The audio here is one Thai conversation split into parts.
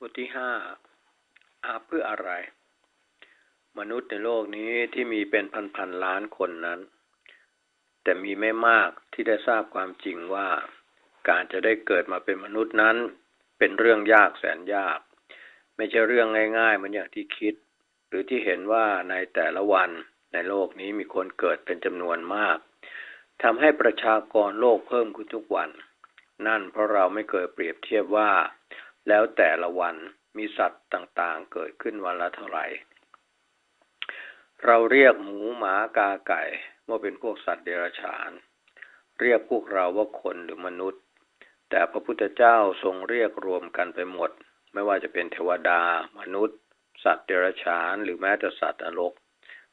บทที่ห้าอาเพื่ออะไร มนุษย์ในโลกนี้ที่มีเป็นพันๆล้านคนนั้น แต่มีไม่มากที่ได้ทราบความจริงว่า การจะได้เกิดมาเป็นมนุษย์นั้น เป็นเรื่องยากแสนยาก ไม่ใช่เรื่องง่ายๆเหมือนอย่างที่คิด หรือที่เห็นว่าในแต่ละวันในโลกนี้มีคนเกิดเป็นจำนวนมากทำให้ประชากรโลกเพิ่มขึ้นทุกวัน นั่นเพราะเราไม่เคยเปรียบเทียบว่า แล้วแต่ละวันมีสัตว์ต่างๆ เกิดขึ้นวันละเท่าไหร่ เราเรียกหมูหมากาไก่ว่าเป็นพวกสัตว์เดรัจฉาน เรียกพวกเราว่าคนหรือมนุษย์ แต่พระพุทธเจ้าทรงเรียกรวมกันไปหมด ไม่ว่าจะเป็นเทวดา มนุษย์ สัตว์เดรัจฉาน หรือแม้แต่สัตว์นรก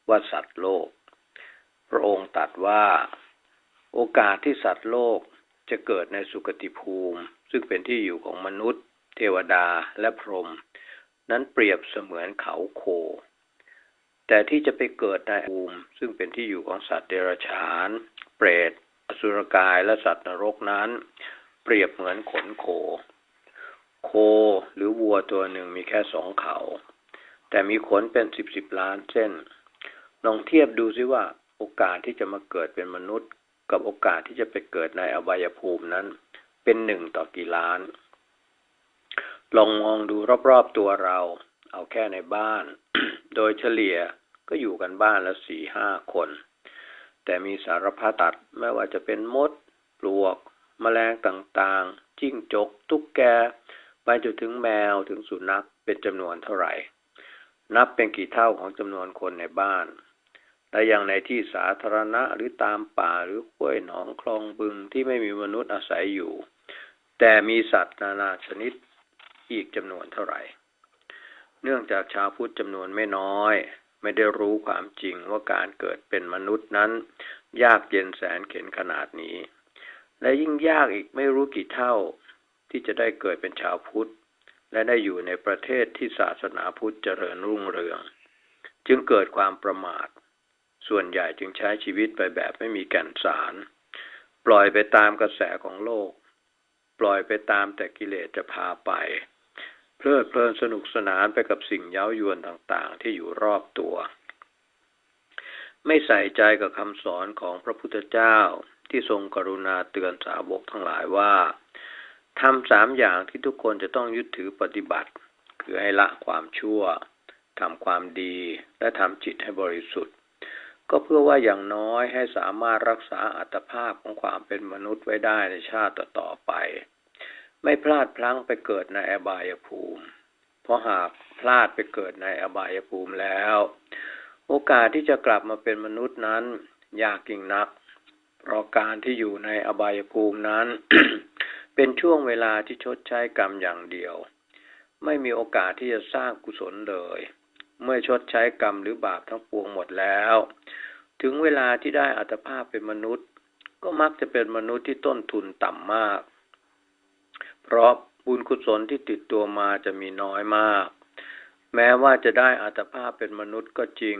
ว่าสัตว์โลก พระองค์ตรัสว่า โอกาสที่สัตว์โลกจะเกิดในสุคติภูมิ ซึ่งเป็นที่อยู่ของมนุษย์ เทวดาและพรหมนั้นเปรียบเสมือนเขาโค แต่ที่จะไปเกิดในภูมิซึ่งเป็นที่อยู่ของสัตว์เดรัจฉาน เปรต อสุรกายและสัตว์นรกนั้น เปรียบเหมือนขนโค โคหรือวัวตัวหนึ่งมีแค่สองเขา แต่มีขนเป็นสิบสิบล้านเส้น ลองเทียบดูซิว่าโอกาสที่จะมาเกิดเป็นมนุษย์ กับโอกาสที่จะไปเกิดในอบายภูมินั้น เป็นหนึ่งต่อกี่ล้าน ลองมองดูรอบๆตัวเรา เอาแค่ในบ้าน โดยเฉลี่ยก็อยู่กันบ้านละสี่ห้าคน แต่มีสารพัดตัดไม่ว่าจะเป็นมด ปลวกแมลงต่างๆ จิ้งจก ตุ๊กแก ไปจนถึงแมวถึงสุนัขเป็นจำนวนเท่าไหร่ นับเป็นกี่เท่าของจำนวนคนในบ้าน และอย่างในที่สาธารณะหรือตามป่าหรือห้วยหนองคลองบึงที่ไม่มีมนุษย์อาศัยอยู่ แต่มีสัตว์นานาชนิด อีกจำนวนเท่าไหร่ เนื่องจากชาวพุทธจำนวนไม่น้อย ไม่ได้รู้ความจริงว่าการเกิดเป็นมนุษย์นั้น ยากเย็นแสนเข็นขนาดนี้ และยิ่งยากอีกไม่รู้กี่เท่าที่จะได้เกิดเป็นชาวพุทธ และได้อยู่ในประเทศที่ศาสนาพุทธเจริญรุ่งเรือง จึงเกิดความประมาท ส่วนใหญ่จึงใช้ชีวิตไปแบบไม่มีแก่นสาร ปล่อยไปตามกระแสของโลก ปล่อยไปตามแต่กิเลสจะพาไป เพลิดเพลินสนุกสนานไปกับสิ่งเย้ายวนต่างๆ ที่อยู่รอบตัว ไม่ใส่ใจกับคำสอนของพระพุทธเจ้าที่ทรงกรุณาเตือนสาวกทั้งหลายว่าทำสามอย่างที่ทุกคนจะต้องยึดถือปฏิบัติ คือให้ละความชั่วทำความดีและทำจิตให้บริสุทธิ์ ก็เพื่อว่าอย่างน้อยให้สามารถรักษาอัตภาพของความเป็นมนุษย์ไว้ได้ในชาติต่อๆไป ไม่พลาดพลั้งไปเกิดในอบายภูมิ เพราะหากพลาดไปเกิดในอบายภูมิแล้ว โอกาสที่จะกลับมาเป็นมนุษย์นั้น ยากยิ่งนัก เพราะการที่อยู่ในอบายภูมินั้น เป็นช่วงเวลาที่ชดใช้กรรมอย่างเดียว ไม่มีโอกาสที่จะสร้างกุศลเลย เมื่อชดใช้กรรมหรือบาปทั้งปวงหมดแล้ว ถึงเวลาที่ได้อัตภาพเป็นมนุษย์ ก็มักจะเป็นมนุษย์ที่ต้นทุนต่ำมาก เพราะบุญกุศลที่ติดตัวมาจะมีน้อยมาก แม้ว่าจะได้อัตภาพเป็นมนุษย์ก็จริง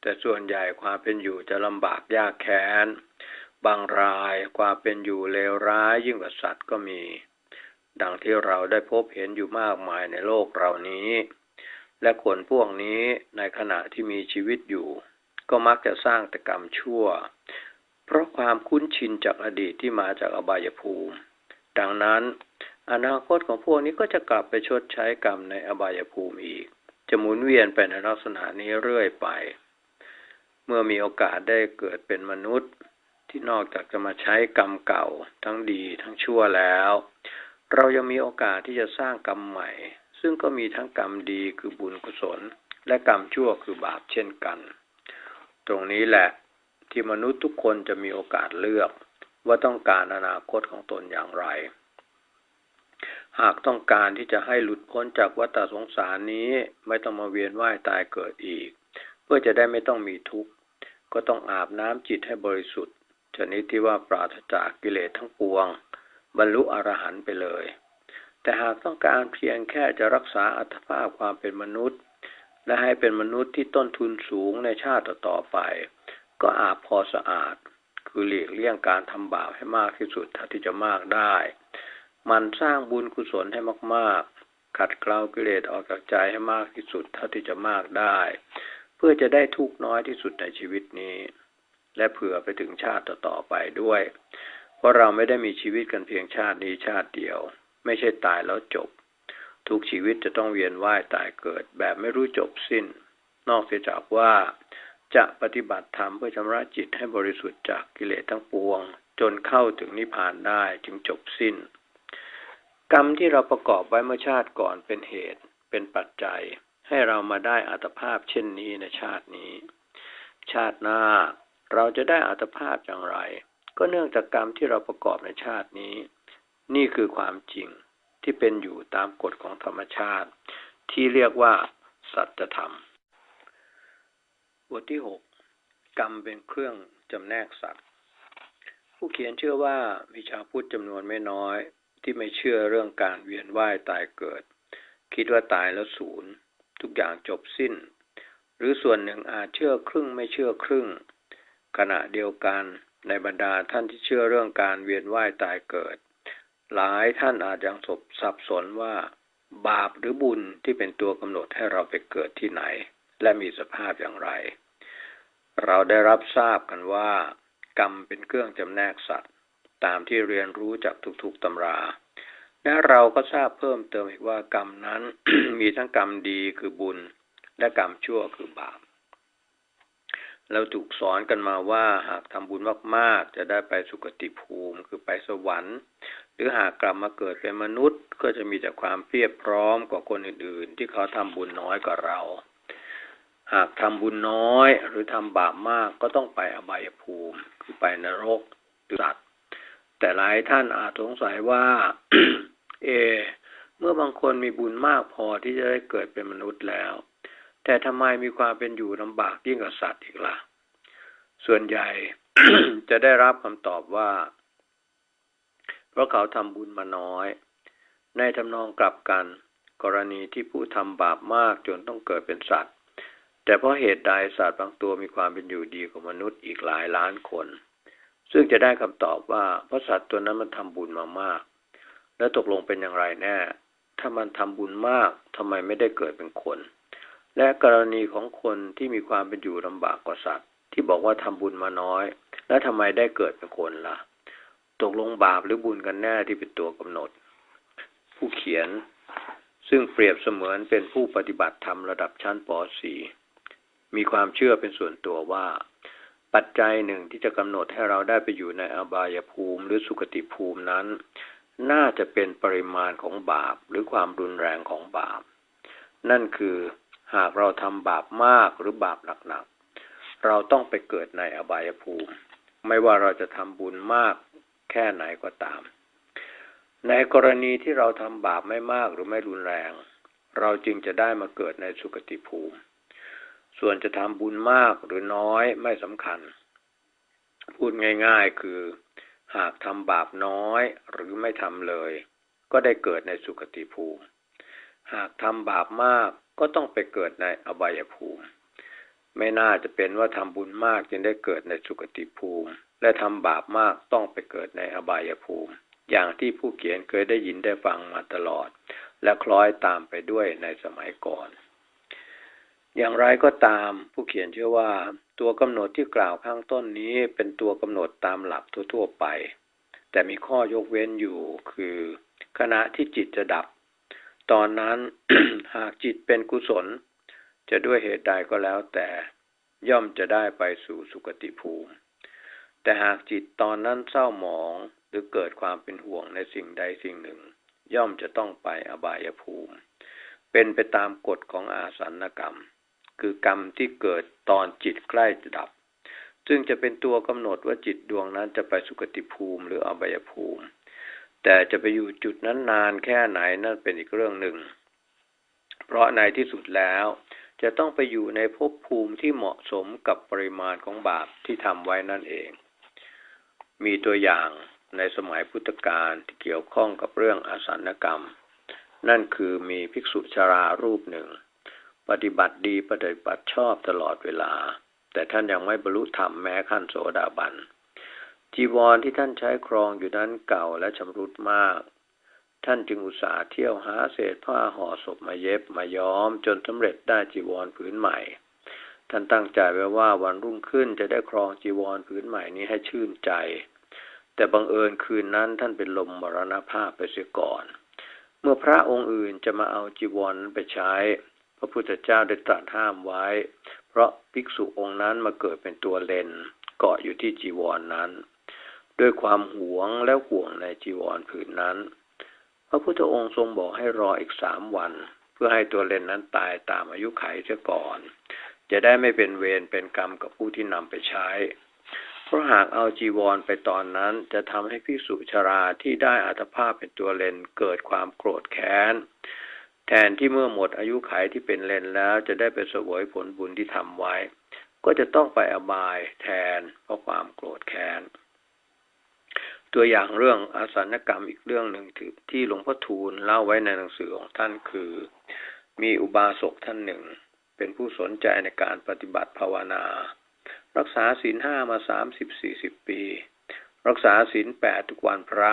แต่ส่วนใหญ่ความเป็นอยู่จะลำบากยากแค้น บางรายความเป็นอยู่เลวร้ายยิ่งกว่าสัตว์ก็มี ดังที่เราได้พบเห็นอยู่มากมายในโลกเรานี้ และคนพวกนี้ในขณะที่มีชีวิตอยู่ ก็มักจะสร้างแต่กรรมชั่ว เพราะความคุ้นชินจากอดีตที่มาจากอบายภูมิ ดังนั้น อนาคตของพวกนี้ก็จะกลับไปชดใช้กรรมในอบายภูมิอีก จะหมุนเวียนไปในลักษณะนี้เรื่อยไป เมื่อมีโอกาสได้เกิดเป็นมนุษย์ ที่นอกจากจะมาใช้กรรมเก่า ทั้งดีทั้งชั่วแล้ว เรายังมีโอกาสที่จะสร้างกรรมใหม่ ซึ่งก็มีทั้งกรรมดีคือบุญกุศล และกรรมชั่วคือบาปเช่นกัน ตรงนี้แหละที่มนุษย์ทุกคนจะมีโอกาสเลือก ว่าต้องการอนาคตของตนอย่างไร หากต้องการที่จะให้หลุดพ้นจากวัฏสงสารนี้ไม่ต้องมาเวียนว่ายตายเกิดอีก เพื่อจะได้ไม่ต้องมีทุกข์ ก็ต้องอาบน้ำจิตให้บริสุทธิ์ ชนิดที่ว่าปราศจากกิเลสทั้งปวง บรรลุอรหันต์ไปเลย แต่หากต้องการเพียงแค่จะรักษาอัตภาพความเป็นมนุษย์ และให้เป็นมนุษย์ที่ต้นทุนสูงในชาติต่อๆไป ก็อาบพอสะอาด คือหลีกเลี่ยงการทำบาปให้มากที่สุดเท่าที่จะมากได้ มันสร้างบุญกุศลให้มาก ๆ ขัดเกลากิเลสออกจากใจให้มากที่สุดเท่าที่จะมากได้ เพื่อจะได้ทุกน้อยที่สุดในชีวิตนี้ และเผื่อไปถึงชาติต่อๆไปด้วย เพราะเราไม่ได้มีชีวิตกันเพียงชาตินี้ชาติเดียว ไม่ใช่ตายแล้วจบ ทุกชีวิตจะต้องเวียนว่ายตายเกิดแบบไม่รู้จบสิ้น นอกเสียจากว่าจะปฏิบัติธรรมเพื่อชำระจิตให้บริสุทธิ์จากกิเลสทั้งปวง จนเข้าถึงนิพพานได้จึงจบสิ้น กรรมที่เราประกอบไว้เมื่อชาติก่อนเป็นเหตุ เป็นปัจจัย ให้เรามาได้อัตภาพเช่นนี้ในชาตินี้ ชาติหน้าเราจะได้อัตภาพอย่างไร ก็เนื่องจากกรรมที่เราประกอบในชาตินี้ นี่คือความจริงที่เป็นอยู่ตามกฎของธรรมชาติ ที่เรียกว่า สัจธรรม บทที่หกกรรมเป็นเครื่องจำแนกสัตว์ผู้เขียนเชื่อว่ามีชาพุทธจำนวนไม่น้อย ที่ไม่เชื่อเรื่องการเวียนว่ายตายเกิด คิดว่าตายแล้วศูนย์ ทุกอย่างจบสิ้น หรือส่วนหนึ่งอาจเชื่อครึ่งไม่เชื่อครึ่ง ขณะเดียวกันในบรรดาท่านที่เชื่อเรื่องการเวียนว่ายตายเกิด หลายท่านอาจยังสบสับสนว่า บาปหรือบุญที่เป็นตัวกำหนดให้เราไปเกิดที่ไหน และมีสภาพอย่างไร เราได้รับทราบกันว่า กรรมเป็นเครื่องจำแนกสัตว์ ตามที่เรียนรู้จากทุกๆตำรา และเราก็ทราบเพิ่มเติมอีกว่ากรรมนั้น มีทั้งกรรมดีคือบุญ และกรรมชั่วคือบาปเราถูกสอนกันมาว่าหากทำบุญมากๆ จะได้ไปสุคติภูมิคือไปสวรรค์ หรือหากกลับมาเกิดเป็นมนุษย์ ก็จะมีแต่ความเพียบพร้อมกว่าคนอื่นๆ ที่เขาทำบุญน้อยกว่าเรา หากทำบุญน้อยหรือทำบาปมากก็ต้องไปอบายภูมิ คือไปนรกหรือสัตว แต่หลายท่านอาจสงสัยว่า เอ เมื่อบางคนมีบุญมากพอที่จะได้เกิดเป็นมนุษย์แล้ว แต่ทำไมมีความเป็นอยู่ลำบากยิ่งกว่าสัตว์อีกละ่ะ ส่วนใหญ่จะได้รับคำตอบว่า เพราะเขาทำบุญมาน้อย ในทำนองกลับกัน กรณีที่ผู้ทำบาปมากจนต้องเกิดเป็นสัตว์ แต่เพราะเหตุใดสัตว์บางตัวมีความเป็นอยู่ดีกว่ามนุษย์อีกหลายล้านคน ซึ่งจะได้คำตอบว่าเพราะสัตว์ตัวนั้นมันทำบุญมามาก แล้วตกลงเป็นอย่างไรแน่ ถ้ามันทำบุญมากทำไมไม่ได้เกิดเป็นคน และกรณีของคนที่มีความเป็นอยู่ลำบากกว่าสัตว์ ที่บอกว่าทำบุญมาน้อย แล้วทำไมได้เกิดเป็นคนละ่ะ ตกลงบาปหรือบุญกันแน่ที่เป็นตัวกำหนด ผู้เขียนซึ่งเปรียบเสมือนเป็นผู้ปฏิบัติธรรมระดับชั้นป .4 มีความเชื่อเป็นส่วนตัวว่า ปัจจัยหนึ่งที่จะกำหนดให้เราได้ไปอยู่ในอบายภูมิหรือสุคติภูมินั้น น่าจะเป็นปริมาณของบาปหรือความรุนแรงของบาป นั่นคือหากเราทำบาปมากหรือบาปหนักๆเราต้องไปเกิดในอบายภูมิ ไม่ว่าเราจะทำบุญมากแค่ไหนก็ตาม ในกรณีที่เราทำบาปไม่มากหรือไม่รุนแรง เราจึงจะได้มาเกิดในสุคติภูมิ ส่วนจะทำบุญมากหรือน้อยไม่สำคัญ พูดง่ายๆ คือหากทำบาปน้อยหรือไม่ทำเลย ก็ได้เกิดในสุคติภูมิ หากทำบาปมากก็ต้องไปเกิดในอบายภูมิ ไม่น่าจะเป็นว่าทำบุญมากจึงได้เกิดในสุคติภูมิ และทำบาปมากต้องไปเกิดในอบายภูมิ อย่างที่ผู้เขียนเคยได้ยินได้ฟังมาตลอด และคล้อยตามไปด้วยในสมัยก่อน อย่างไรก็ตามผู้เขียนเชื่อว่า ตัวกำหนดที่กล่าวข้างต้นนี้เป็นตัวกำหนดตามหลักทั่ว ๆ ไป แต่มีข้อยกเว้นอยู่คือ ขณะที่จิตจะดับ ตอนนั้นหากจิตเป็นกุศล จะด้วยเหตุใดก็แล้วแต่ย่อมจะได้ไปสู่สุคติภูมิ แต่หากจิตตอนนั้นเศร้าหมองหรือเกิดความเป็นห่วงในสิ่งใดสิ่งหนึ่ง ย่อมจะต้องไปอบายภูมิ เป็นไปตามกฎของอาสันกรรม คือกรรมที่เกิดตอนจิตใกล้จะดับ ซึ่งจะเป็นตัวกำหนดว่าจิตดวงนั้นจะไปสุคติภูมิหรืออบายภูมิ แต่จะไปอยู่จุดนั้นนานแค่ไหนนั่นเป็นอีกเรื่องหนึ่ง เพราะในที่สุดแล้วจะต้องไปอยู่ในภพภูมิที่เหมาะสมกับปริมาณของบาปที่ทำไว้นั่นเอง มีตัวอย่างในสมัยพุทธกาลที่เกี่ยวข้องกับเรื่องอสันกรรม นั่นคือมีภิกษุชารารูปหนึ่ง ปฏิบัติดีปฏิบัติชอบตลอดเวลา แต่ท่านยังไม่บรรลุธรรมแม้ขั้นโสดาบัน จีวรที่ท่านใช้ครองอยู่นั้นเก่าและชำรุดมาก ท่านจึงอุตส่าห์เที่ยวหาเศษผ้าห่อศพมาเย็บมาย้อม จนสำเร็จได้จีวรผืนใหม่ ท่านตั้งใจไว้ว่าวันรุ่งขึ้นจะได้ครองจีวรผืนใหม่นี้ให้ชื่นใจ แต่บังเอิญคืนนั้นท่านเป็นลมมรณภาพไปเสียก่อน เมื่อพระองค์อื่นจะมาเอาจีวรนั้นไปใช้ พระพุทธเจ้าได้ตรัสห้ามไว้ เพราะภิกษุองค์นั้นมาเกิดเป็นตัวเลนเกาะอยู่ที่จีวรนนั้น ด้วยความหวงและห่วงในจีวรผืนนั้น พระพุทธองค์ทรงบอกให้รออีกสามวัน เพื่อให้ตัวเลนนั้นตายตามอายุไขเสียก่อน จะได้ไม่เป็นเวรเป็นกรรมกับผู้ที่นำไปใช้ เพราะหากเอาจีวรไปตอนนั้นจะทำให้พิสุชราที่ได้อัตภาพเป็นตัวเลนเกิดความโกรธแค้น แทนที่เมื่อหมดอายุไขที่เป็นเลนแล้ว จะได้ไปสวยผลบุญที่ทำไว้ ก็จะต้องไปอบายแทนเพราะความโกรธแค้น ตัวอย่างเรื่องอาสนกรรมอีกเรื่องหนึ่งที่หลวงพ่อทูลเล่าไว้ในหนังสือของท่านคือ มีอุบาสกท่านหนึ่ง เป็นผู้สนใจในการปฏิบัติภาวนา รักษาศีลห้ามาสามสิบสี่สิบปี รักษาศีลแปดทุกวันพระ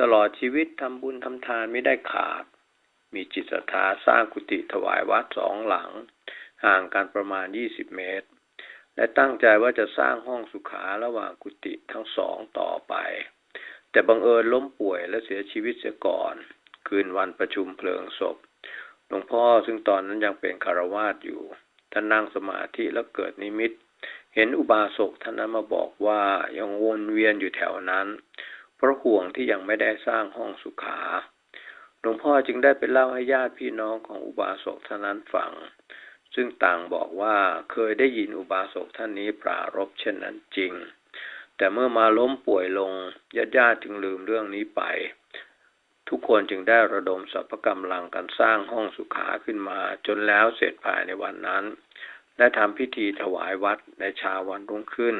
ตลอดชีวิตทำบุญทำทานไม่ได้ขาด มีจิตศรัทธาสร้างกุฏิถวายวัดสองหลัง ห่างกันประมาณยี่สิบเมตร และตั้งใจว่าจะสร้างห้องสุขาระหว่างกุฏิทั้งสองต่อไป แต่บังเอิญล้มป่วยและเสียชีวิตเสียก่อน คืนวันประชุมเพลิงศพหลวงพ่อซึ่งตอนนั้นยังเป็นคารวาสอยู่ท่านนั่งสมาธิแล้วเกิดนิมิต เห็นอุบาสกท่านนั้นมาบอกว่ายังวนเวียนอยู่แถวนั้น เพราะห่วงที่ยังไม่ได้สร้างห้องสุขา ลวงพ่อจึงได้ไปเล่าให้ญาติพี่น้องของอุบาสกท่านนั้นฟัง ซึ่งต่างบอกว่าเคยได้ยินอุบาสกท่านนี้ปรารบเช่นนั้นจริง แต่เมื่อมาล้มป่วยลงญาติญาติจึงลืมเรื่องนี้ไป ทุกคนจึงได้ระดมสรรพกำลังกันสร้างห้องสุขาขึ้นมา จนแล้วเสร็จภายในวันนั้น ได้ทำพิธีถวายวัดในเชาวันรุ่งขึ้น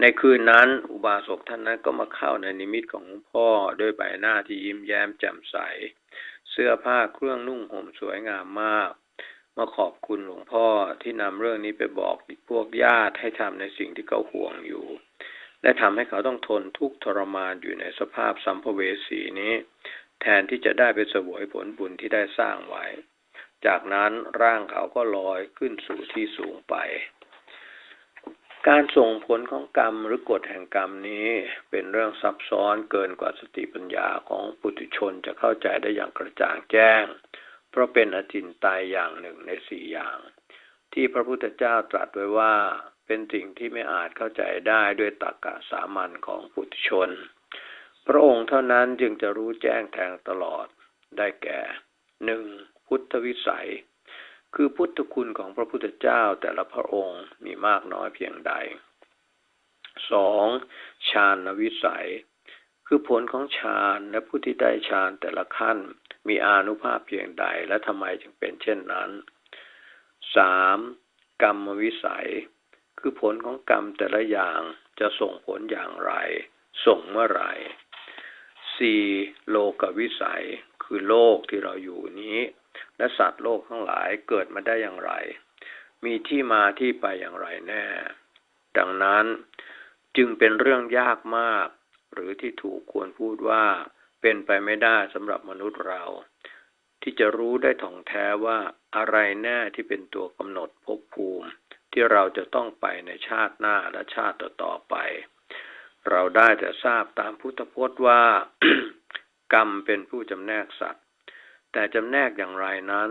ในคืนนั้น อุบาสกท่านนั้นก็มาเข้าในนิมิตของหลวงพ่อด้วยใบหน้าที่ยิ้มแย้มแจ่มใส เสื้อผ้าเครื่องนุ่งห่มสวยงามมาก มาขอบคุณหลวงพ่อที่นำเรื่องนี้ไปบอกพวกญาติให้ทำในสิ่งที่เขาห่วงอยู่ และทำให้เขาต้องทนทุกข์ทรมานอยู่ในสภาพสัมภเวสีนี้ แทนที่จะได้ไปสวยผลบุญที่ได้สร้างไว้ จากนั้นร่างเขาก็ลอยขึ้นสู่ที่สูงไป การส่งผลของกรรมหรือกฎแห่งกรรมนี้เป็นเรื่องซับซ้อนเกินกว่าสติปัญญาของปุถุชนจะเข้าใจได้อย่างกระจ่างแจ้ง เพราะเป็นอจินไตยอย่างหนึ่งในสี่อย่าง ที่พระพุทธเจ้าตรัสไว้ว่าเป็นสิ่งที่ไม่อาจเข้าใจได้ด้วยตรรกะสามัญของปุถุชน พระองค์เท่านั้นจึงจะรู้แจ้งแทงตลอดได้แก่หนึ่งพุทธวิสัย คือพุทธคุณของพระพุทธเจ้าแต่ละพระองค์มีมากน้อยเพียงใดสองฌานวิสัย คือผลของฌานและผู้ที่ได้ฌานแต่ละขั้น มีอานุภาพเพียงใดและทำไมจึงเป็นเช่นนั้นสามกรรมวิสัย คือผลของกรรมแต่ละอย่างจะส่งผลอย่างไร ส่งเมื่อไหร่สี่โลกวิสัย คือโลกที่เราอยู่นี้ และสัตว์โลกทั้งหลายเกิดมาได้อย่างไร มีที่มาที่ไปอย่างไรแน่ ดังนั้นจึงเป็นเรื่องยากมาก หรือที่ถูกควรพูดว่าเป็นไปไม่ได้สำหรับมนุษย์เรา ที่จะรู้ได้ถ่องแท้ว่าอะไรแน่ที่เป็นตัวกำหนดภพภูมิ ที่เราจะต้องไปในชาติหน้าและชาติต่อๆไป เราได้แต่ทราบตามพุทธพจน์ว่า กรรมเป็นผู้จำแนกสัตว์ แต่จำแนกอย่างไรนั้น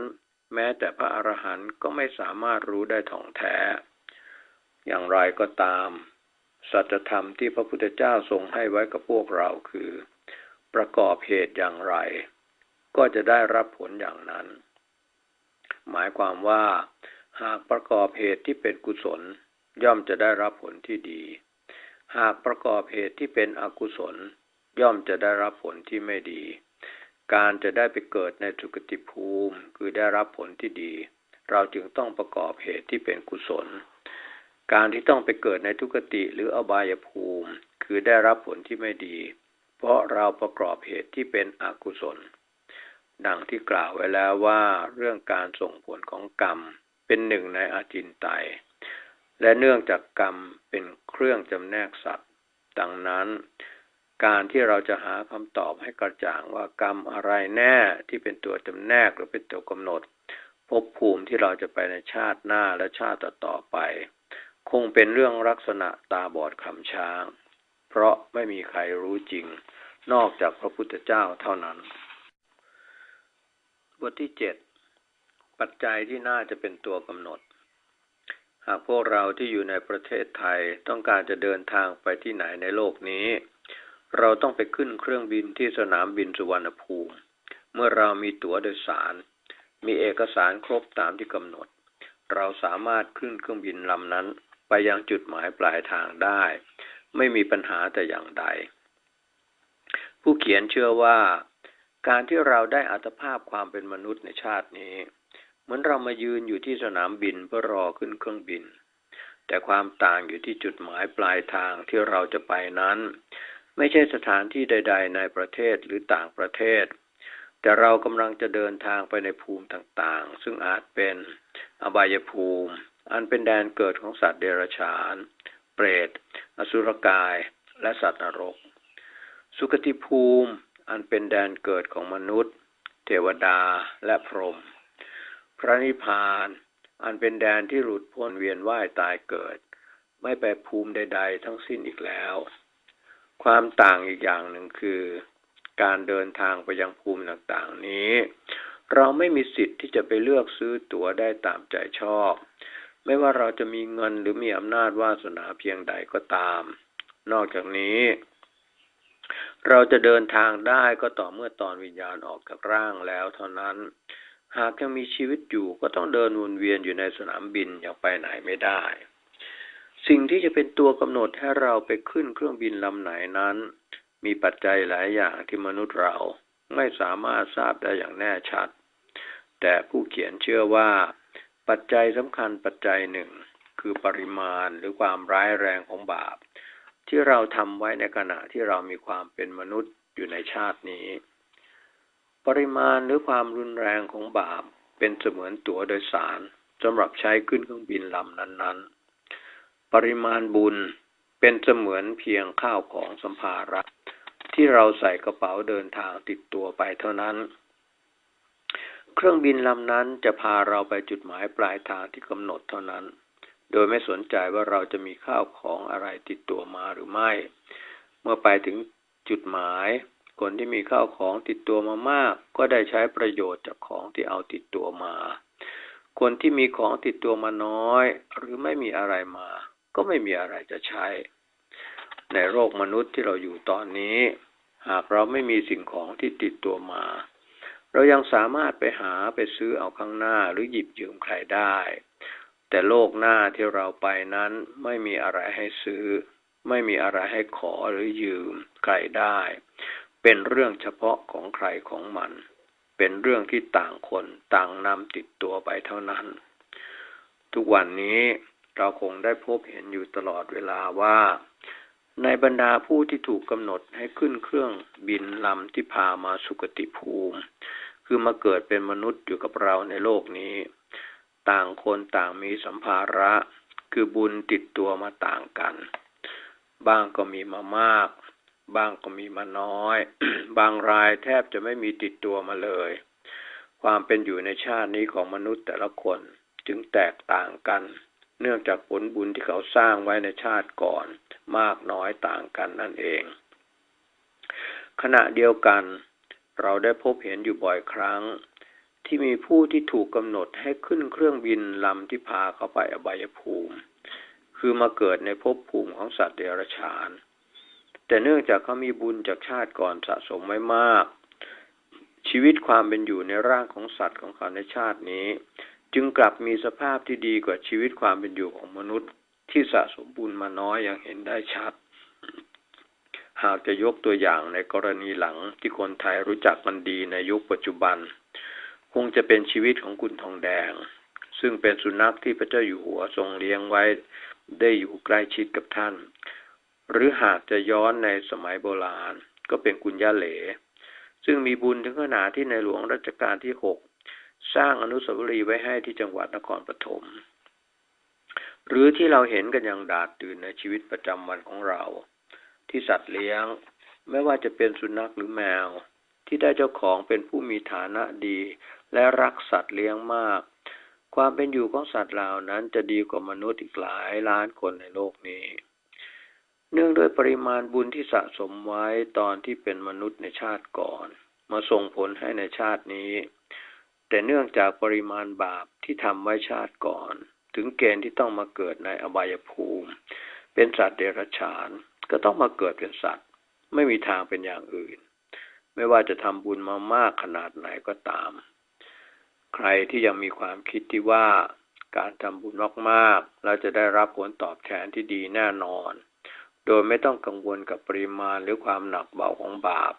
แม้แต่พระอรหันต์ก็ไม่สามารถรู้ได้ถ่องแท้ อย่างไรก็ตาม สัจธรรมที่พระพุทธเจ้าทรงให้ไว้กับพวกเราคือ ประกอบเหตุอย่างไร ก็จะได้รับผลอย่างนั้น หมายความว่า หากประกอบเหตุที่เป็นกุศล ย่อมจะได้รับผลที่ดี หากประกอบเหตุที่เป็นอกุศล ย่อมจะได้รับผลที่ไม่ดี การจะได้ไปเกิดในสุคติภูมิ คือได้รับผลที่ดี เราจึงต้องประกอบเหตุที่เป็นกุศล การที่ต้องไปเกิดในทุกติหรืออบายภูมิ คือได้รับผลที่ไม่ดี เพราะเราประกอบเหตุที่เป็นอกุศล ดังที่กล่าวไว้แล้วว่าเรื่องการส่งผลของกรรมเป็นหนึ่งในอาจินไตยและเนื่องจากกรรมเป็นเครื่องจำแนกสัตว์ ดังนั้น การที่เราจะหาคำตอบให้กระจ่างว่ากรรมอะไรแน่ที่เป็นตัวจำแนกหรือเป็นตัวกำหนดภพภูมิที่เราจะไปในชาติหน้าและชาติต่อไป คงเป็นเรื่องลักษณะตาบอดคำช้าง เพราะไม่มีใครรู้จริง นอกจากพระพุทธเจ้าเท่านั้น บทที่เจ็ดปัจจัยที่น่าจะเป็นตัวกำหนด หากพวกเราที่อยู่ในประเทศไทยต้องการจะเดินทางไปที่ไหนในโลกนี้ เราต้องไปขึ้นเครื่องบินที่สนามบินสุวรรณภูมิ เมื่อเรามีตั๋วโดยสาร มีเอกสารครบตามที่กำหนด เราสามารถขึ้นเครื่องบินลำนั้น ไปยังจุดหมายปลายทางได้ ไม่มีปัญหาแต่อย่างใด ผู้เขียนเชื่อว่า การที่เราได้อัตภาพความเป็นมนุษย์ในชาตินี้ เหมือนเรามายืนอยู่ที่สนามบินเพื่อรอขึ้นเครื่องบิน แต่ความต่างอยู่ที่จุดหมายปลายทางที่เราจะไปนั้น ไม่ใช่สถานที่ใด ๆ ในประเทศหรือต่างประเทศ แต่เรากำลังจะเดินทางไปในภูมิต่างๆ ซึ่งอาจเป็นอบายภูมิ อันเป็นแดนเกิดของสัตว์เดรัจฉาน เปรต อสุรกาย และสัตว์นรก สุคติภูมิอันเป็นแดนเกิดของมนุษย์ เทวดาและพรหม พระนิพพาน อันเป็นแดนที่หลุดพ้นเวียนว่ายตายเกิด ไม่ไปภูมิใด ๆ ทั้งสิ้นอีกแล้ว ความต่างอีกอย่างหนึ่งคือ การเดินทางไปยังภูมิต่างๆนี้ เราไม่มีสิทธิ์ที่จะไปเลือกซื้อตั๋วได้ตามใจชอบ ไม่ว่าเราจะมีเงินหรือมีอำนาจวาสนาเพียงใดก็ตาม นอกจากนี้ เราจะเดินทางได้ก็ต่อเมื่อตอนวิญญาณออกจากร่างแล้วเท่านั้น หากยังมีชีวิตอยู่ก็ต้องเดินวนเวียนอยู่ในสนามบินอย่างไปไหนไม่ได้ สิ่งที่จะเป็นตัวกำหนดให้เราไปขึ้นเครื่องบินลำไหนนั้น มีปัจจัยหลายอย่างที่มนุษย์เราไม่สามารถทราบได้อย่างแน่ชัด แต่ผู้เขียนเชื่อว่า ปัจจัยสำคัญปัจจัยหนึ่ง คือปริมาณหรือความร้ายแรงของบาป ที่เราทำไว้ในขณะที่เรามีความเป็นมนุษย์อยู่ในชาตินี้ ปริมาณหรือความรุนแรงของบาปเป็นเสมือนตั๋วโดยสารสำหรับใช้ขึ้นเครื่องบินลำนั้นๆ ปริมาณบุญเป็นเสมือนเพียงข้าวของสัมภาระที่เราใส่กระเป๋าเดินทางติดตัวไปเท่านั้น เครื่องบินลำนั้นจะพาเราไปจุดหมายปลายทางที่กำหนดเท่านั้น โดยไม่สนใจว่าเราจะมีข้าวของอะไรติดตัวมาหรือไม่ เมื่อไปถึงจุดหมาย คนที่มีข้าวของติดตัวมามาก ก็ได้ใช้ประโยชน์จากของที่เอาติดตัวมา คนที่มีของติดตัวมาน้อย หรือไม่มีอะไรมา ก็ไม่มีอะไรจะใช้ ในโลกมนุษย์ที่เราอยู่ตอนนี้ หากเราไม่มีสิ่งของที่ติดตัวมา เรายังสามารถไปหาไปซื้อเอาข้างหน้าหรือหยิบยืมใครได้ แต่โลกหน้าที่เราไปนั้นไม่มีอะไรให้ซื้อ ไม่มีอะไรให้ขอหรือยืมใครได้ เป็นเรื่องเฉพาะของใครของมัน เป็นเรื่องที่ต่างคนต่างนำติดตัวไปเท่านั้นทุกวันนี้ เราคงได้พบเห็นอยู่ตลอดเวลาว่า ในบรรดาผู้ที่ถูกกำหนดให้ขึ้นเครื่องบินลำที่พามาสุคติภูมิ คือมาเกิดเป็นมนุษย์อยู่กับเราในโลกนี้ ต่างคนต่างมีสัมภาระ คือบุญติดตัวมาต่างกันบางก็มีมามากบางก็มีมาน้อย บางรายแทบจะไม่มีติดตัวมาเลย ความเป็นอยู่ในชาตินี้ของมนุษย์แต่ละคนจึงแตกต่างกัน เนื่องจากผลบุญที่เขาสร้างไว้ในชาติก่อนมากน้อยต่างกันนั่นเอง ขณะเดียวกัน เราได้พบเห็นอยู่บ่อยครั้ง ที่มีผู้ที่ถูกกำหนดให้ขึ้นเครื่องบินลำที่พาเขาไปอบายภูมิ คือมาเกิดในภพภูมิของสัตว์เดรัจฉาน แต่เนื่องจากเขามีบุญจากชาติก่อนสะสมไว้มาก ชีวิตความเป็นอยู่ในร่างของสัตว์ของเขาในชาตินี้ จึงกลับมีสภาพที่ดีกว่าชีวิตความเป็นอยู่ของมนุษย์ที่สะสมบุญมาน้อยอย่างเห็นได้ชัด หากจะยกตัวอย่างในกรณีหลังที่คนไทยรู้จักมันดีในยุคปัจจุบัน คงจะเป็นชีวิตของคุณทองแดง ซึ่งเป็นสุนัขที่พระเจ้าอยู่หัวทรงเลี้ยงไว้ได้อยู่ใกล้ชิดกับท่าน หรือหากจะย้อนในสมัยโบราณ ก็เป็นกุญยาเหล ซึ่งมีบุญถึงขนาดที่ในหลวงรัชกาลที่หก สร้างอนุสาวรีย์ไว้ให้ที่จังหวัดนครปฐมหรือที่เราเห็นกันอย่างดาดตื่นในชีวิตประจำวันของเรา ที่สัตว์เลี้ยง ไม่ว่าจะเป็นสุนัขหรือแมว ที่ได้เจ้าของเป็นผู้มีฐานะดี และรักสัตว์เลี้ยงมาก ความเป็นอยู่ของสัตว์เหล่านั้นจะดีกว่ามนุษย์อีกหลายล้านคนในโลกนี้ เนื่องด้วยปริมาณบุญที่สะสมไว้ตอนที่เป็นมนุษย์ในชาติก่อน มาส่งผลให้ในชาตินี้ แต่เนื่องจากปริมาณบาปที่ทำไว้ชาติก่อน ถึงเกณฑ์ที่ต้องมาเกิดในอบายภูมิ เป็นสัตว์เดรัจฉาน ก็ต้องมาเกิดเป็นสัตว์ ไม่มีทางเป็นอย่างอื่น ไม่ว่าจะทำบุญมามากขนาดไหนก็ตาม ใครที่ยังมีความคิดที่ว่าการทำบุญมากๆเราจะได้รับผลตอบแทนที่ดีแน่นอน โดยไม่ต้องกังวลกับปริมาณหรือความหนักเบาของบาป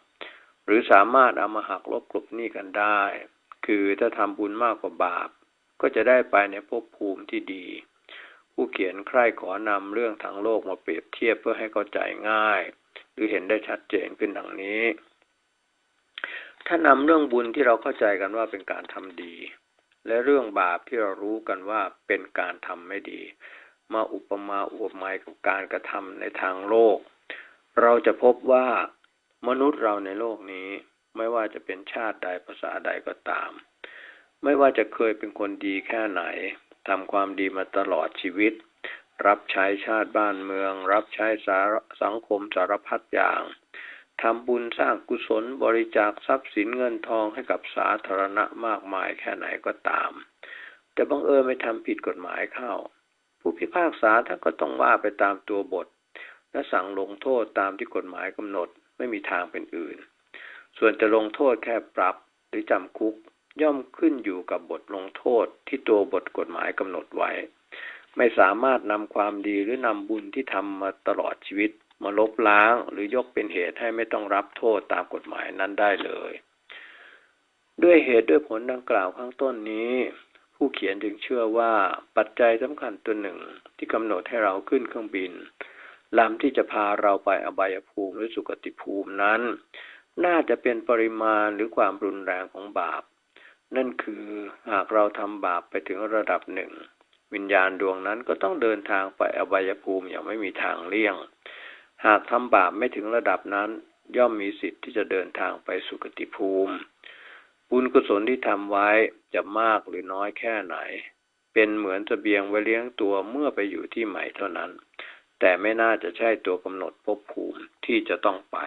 หรือสามารถเอามาหักลบกลบหนี้กันได้ คือถ้าทำบุญมากกว่าบาป ก็จะได้ไปในภพภูมิที่ดี ผู้เขียนใคร่ขอนำเรื่องทางโลกมาเปรียบเทียบเพื่อให้เข้าใจง่าย หรือเห็นได้ชัดเจนขึ้นดังนี้ ถ้านำเรื่องบุญที่เราเข้าใจกันว่าเป็นการทำดี และเรื่องบาปที่เรารู้กันว่าเป็นการทำไม่ดี มาอุปมาอุปไมยกับการกระทำในทางโลก เราจะพบว่ามนุษย์เราในโลกนี้ ไม่ว่าจะเป็นชาติใดภาษาใดก็ตาม ไม่ว่าจะเคยเป็นคนดีแค่ไหนทำความดีมาตลอดชีวิต รับใช้ชาติบ้านเมือง รับใช้สังคมสารพัดอย่างทำบุญสร้างกุศลบริจาคทรัพย์สินเงินทองให้กับสาธารณะมากมายแค่ไหนก็ตาม แต่บังเอิญไม่ทำผิดกฎหมายเข้า ผู้พิพากษาท่านก็ต้องว่าไปตามตัวบท และสั่งลงโทษตามที่กฎหมายกำหนดไม่มีทางเป็นอื่น ส่วนจะลงโทษแค่ปรับหรือจำคุกย่อมขึ้นอยู่กับบทลงโทษที่ตัวบทกฎหมายกำหนดไว้ ไม่สามารถนำความดีหรือนำบุญที่ทำมาตลอดชีวิต มาลบล้างหรือยกเป็นเหตุให้ไม่ต้องรับโทษตามกฎหมายนั้นได้เลย ด้วยเหตุด้วยผลดังกล่าวข้างต้นนี้ ผู้เขียนจึงเชื่อว่าปัจจัยสำคัญตัวหนึ่งที่กำหนดให้เราขึ้นเครื่องบินลำที่จะพาเราไปอบายภูมิหรือสุคติภูมินั้น น่าจะเป็นปริมาณหรือความรุนแรงของบาป นั่นคือหากเราทำบาปไปถึงระดับหนึ่ง วิญญาณดวงนั้นก็ต้องเดินทางไปอบายภูมิอย่างไม่มีทางเลี่ยง หากทำบาปไม่ถึงระดับนั้น ย่อมมีสิทธิ์ที่จะเดินทางไปสุคติภูมิ บุญกุศลที่ทำไว้จะมากหรือน้อยแค่ไหน เป็นเหมือนจะเบียงไว้เลี้ยงตัวเมื่อไปอยู่ที่ใหม่เท่านั้น แต่ไม่น่าจะใช่ตัวกำหนดภพภูมิที่จะต้องไป